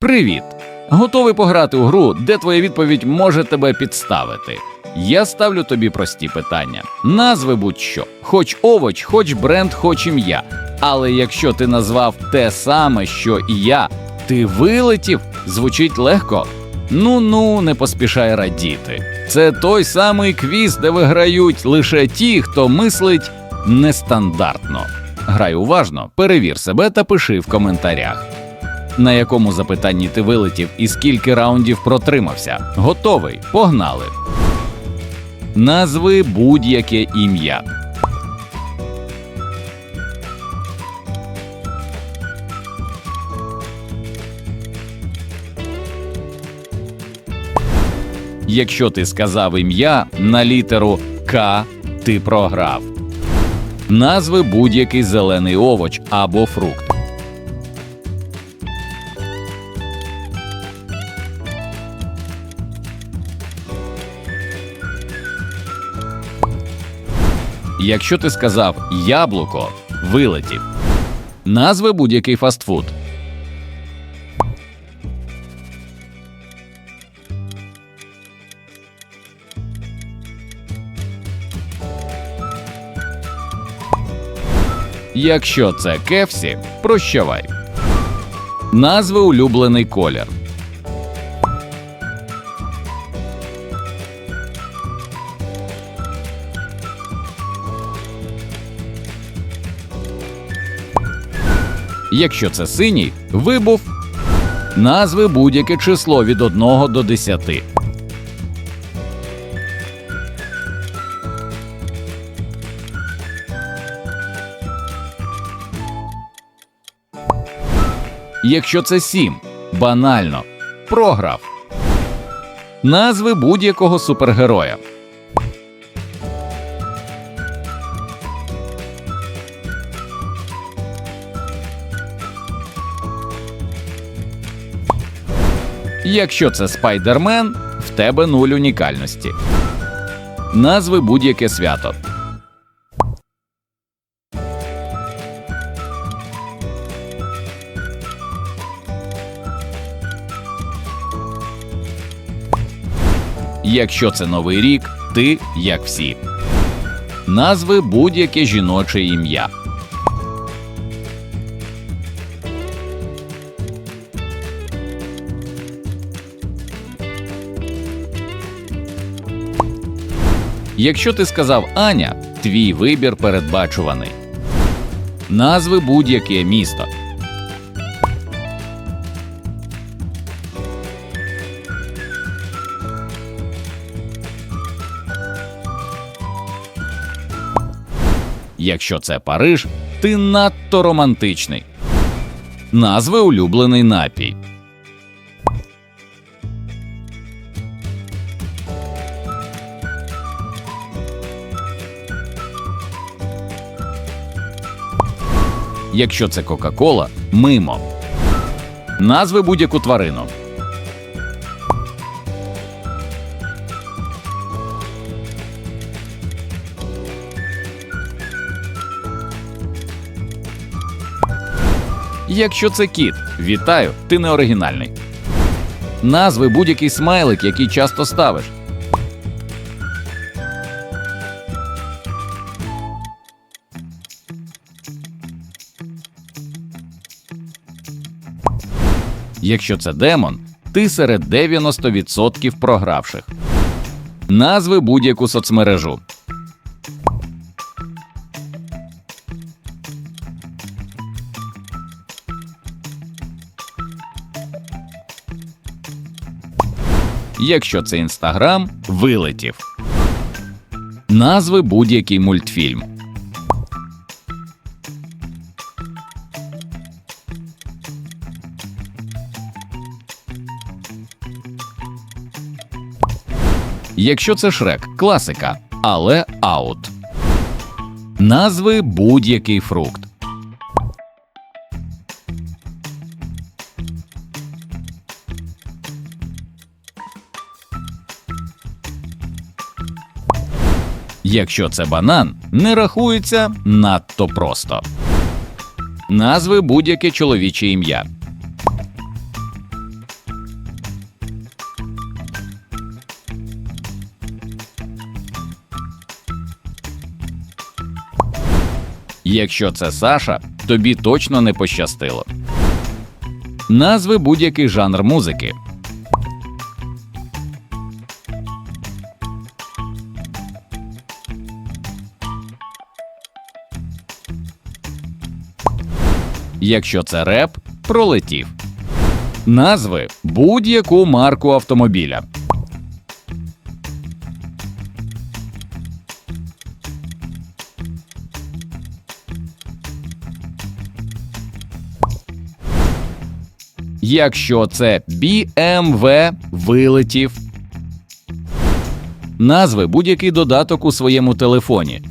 Привіт! Готовий пограти у гру, де твоя відповідь може тебе підставити. Я ставлю тобі прості питання. Назви будь-що, хоч овоч, хоч бренд, хоч ім'я. Але якщо ти назвав те саме, що і я, ти вилетів, звучить легко. Ну ну, не поспішай радіти. Це той самий квіз, де виграють лише ті, хто мислить нестандартно. Грай уважно, перевір себе та пиши в коментарях. На якому запитанні ти вилетів і скільки раундів протримався? Готовий? Погнали. Назви будь-яке ім'я. Якщо ти сказав ім'я на літеру К, ти програв. Назви будь-який зелений овоч або фрукт. Якщо ти сказав яблуко, вилетів. Назви будь-який фастфуд. Якщо це кефсі, прощавай. Назви улюблений колір. Якщо це синій, вибув. Назви будь-яке число від 1 до 10. Якщо це 7, банально. Програв. Назви будь-якого супергероя. Якщо це спайдермен, в тебе нуль унікальності. Назви будь-яке свято. Якщо це новий рік, ти як всі. Назви будь-яке жіноче ім'я. Якщо ти сказав Аня, твій вибір передбачуваний. Назви будь-яке місто. Якщо це Париж, ти надто романтичний. Назви улюблений напій. Якщо це Кока-Кола, мимо. Назви будь-яку тварину. Якщо це кіт, вітаю, ти не оригінальний. Назви будь-який смайлик, який часто ставиш. Якщо це демон, ти серед 90% програвших. Назви будь-яку соцмережу. Якщо це інстаграм, вилетів. Назви будь-який мультфільм. Якщо це шрек, класика, але аут. Назви будь-який фрукт. Якщо це банан, не рахується надто просто. Назви будь-яке чоловіче ім'я. Якщо це Саша, тобі точно не пощастило. Назви будь-який жанр музики. Якщо це реп, пролетів. Назви будь-яку марку автомобіля. Якщо це BMW, вилетів. Назви будь-який додаток у своєму телефоні.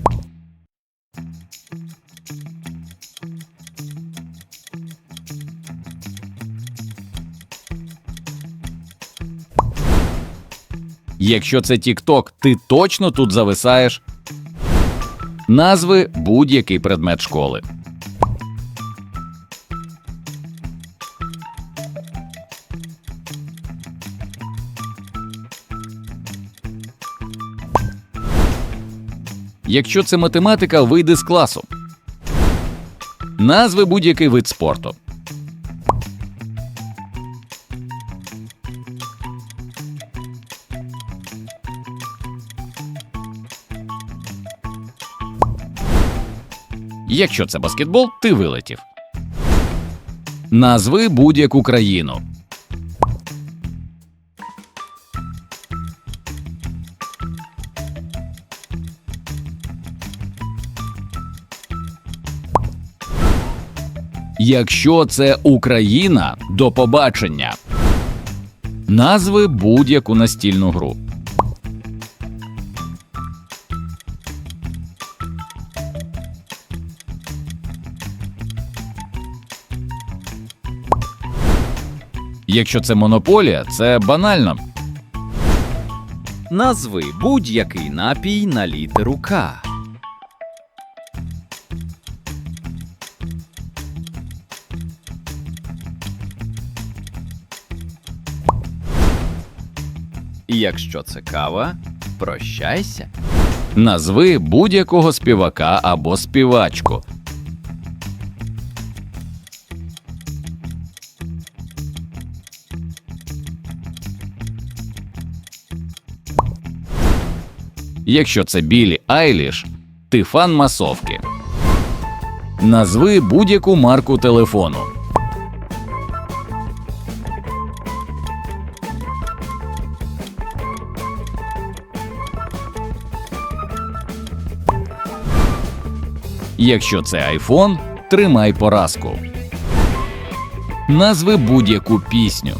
Якщо це TikTok, ти точно тут зависаєш. Назви будь-який предмет школи. Якщо це математика, вийди з класу. Назви будь-який вид спорту. Якщо це баскетбол, ти вилетів. Назви будь-яку країну. Якщо це Україна, до побачення. Назви будь-яку настільну гру. Якщо це монополія, це банально. Назви будь-який напій на літеру К. Якщо це кава, прощайся. Назви будь-якого співака або співачку. Якщо це Білі Айліш, ти фан масовки. Назви будь-яку марку телефону. Якщо це айфон, тримай поразку. Назви будь-яку пісню.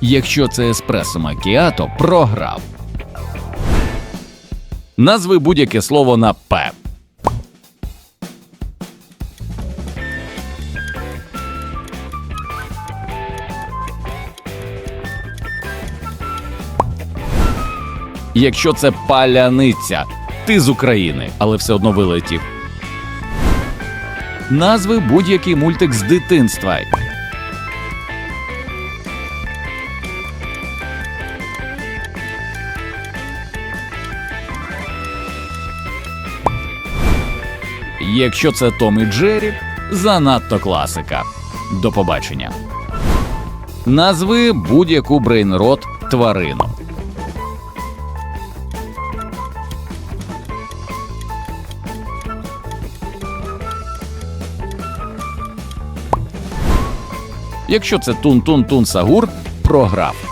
Якщо це еспресо макіато, програв. Назви будь-яке слово на П. Якщо це паляниця, ти з України, але все одно вилетів. Назви будь-який мультик з дитинства. Якщо це Том і Джері, занадто класика. До побачення. Назви будь-яку брейнрот тварину. Якщо це тун-тун-тун Сагур, програв.